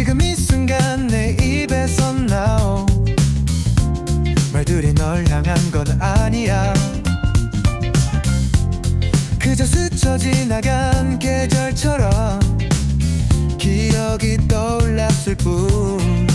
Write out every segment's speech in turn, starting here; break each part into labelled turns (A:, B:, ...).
A: 지금 이 순간 내 입에서 나온 말들이 널 향한 건 아니야. 그저 스쳐 지나간 계절처럼 기억이 떠올랐을 뿐.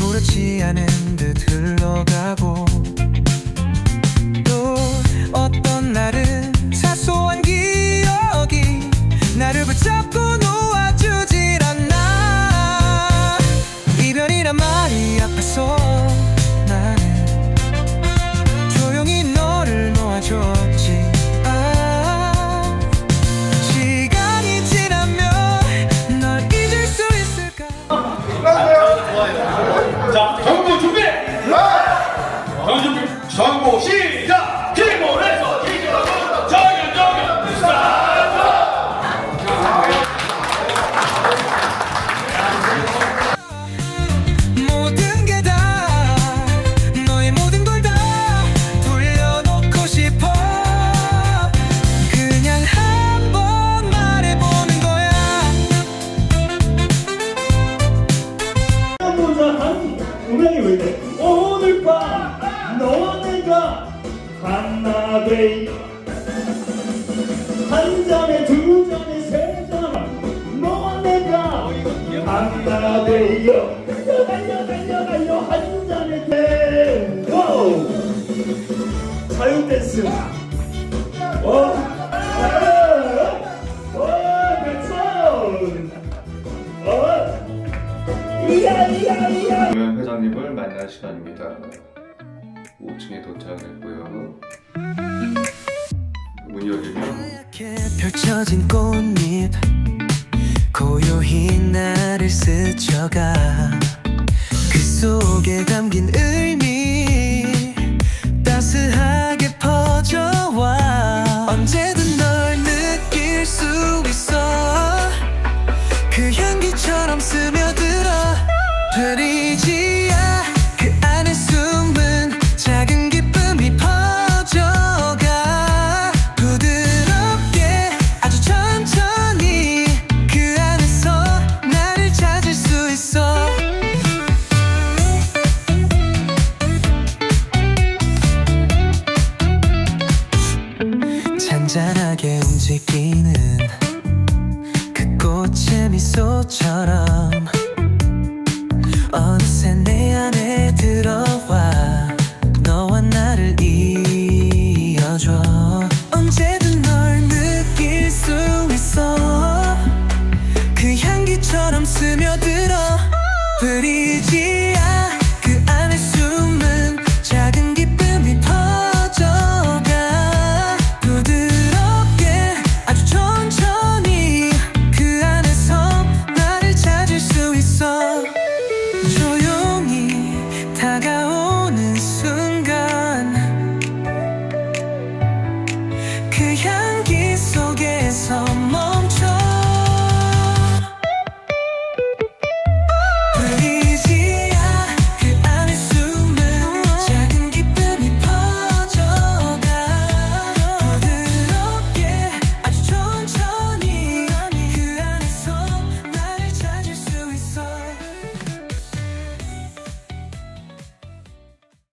A: 아무렇지 않은 듯 흘러가고 또 어떤 날은 사소한
B: 三五四。 돼. 한 잔에 두 잔에 세잔 너와 내가 하나 돼요 달려 달려 달려 달려 한 잔에 돼 와우 자유 댄스 와 와. 어, 이야, 이야, 이야.
C: 노현 회장님을 만날 시간입니다. 5층에 도착했고요.
A: 하얗게 펼쳐진 꽃잎 고요히 나를 스쳐가 그 속에 담긴 의미 따스하게 퍼져와 언제든 미소처럼